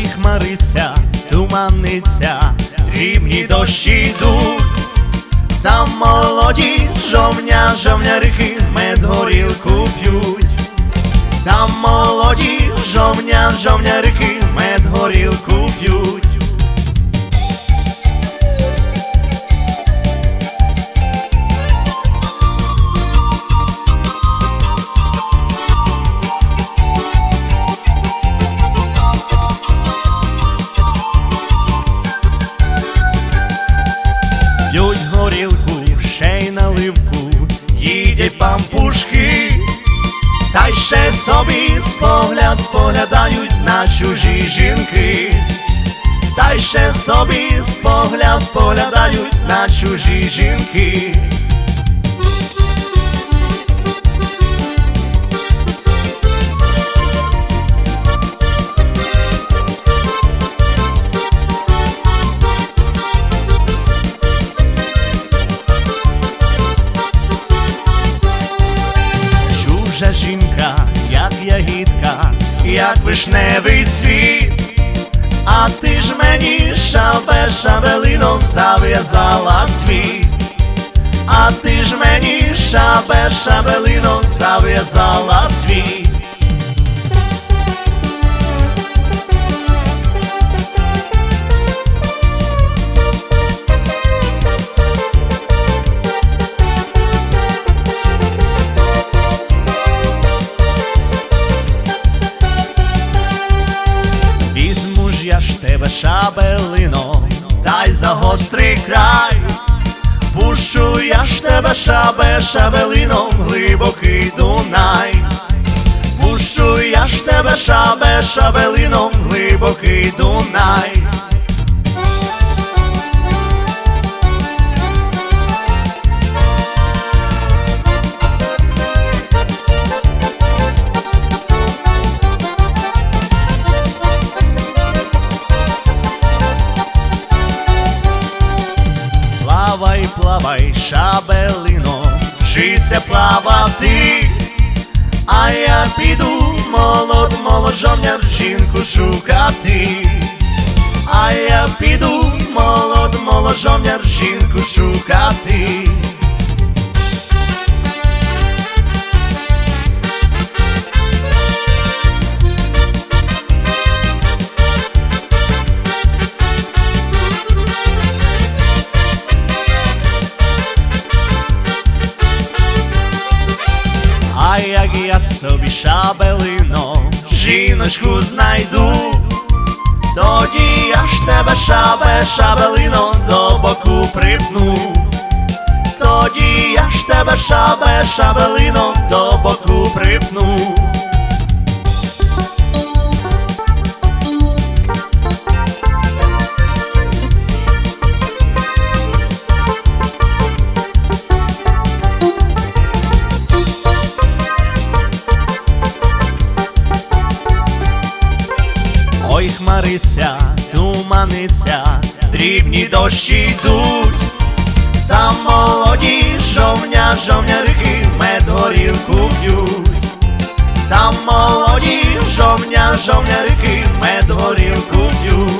хмариться, туманниця, дрібні дощі йдуть. Там молоді жовня, жовнярихи, мед горілку п'ють. Там молоді жовня, жовнярики та й ще собі спогляд споглядають на чужі жінки, та й ще собі спогляд споглядають на чужі жінки. Ягідка, як вишневий цвіт, а ти ж мені шабе шабелином зав'язала світ, а ти ж мені шабе шабелином зав'язала світ. Шабелино, та й за гострий край. Пущу я ж тебе шабе шабелином глибокий Дунай. Пущу я ж тебе шабе шабелином глибокий Дунай. Шабелино, плавати, а я піду молод, молод жовняр жінку шукати, а я піду молод, молод жінку шукати. Я собі шабелино, жіночку знайду, тоді я ж тебе шабе, шабелино до боку припну, тоді я ж тебе шабе, шабелино до боку припну. ой хмариться, туманиться, дрібні дощі йдуть, там молоді жовня, жовнярики, мед горілку п'ють, там молоді жовня, жовнярики, мед горілку п'ють.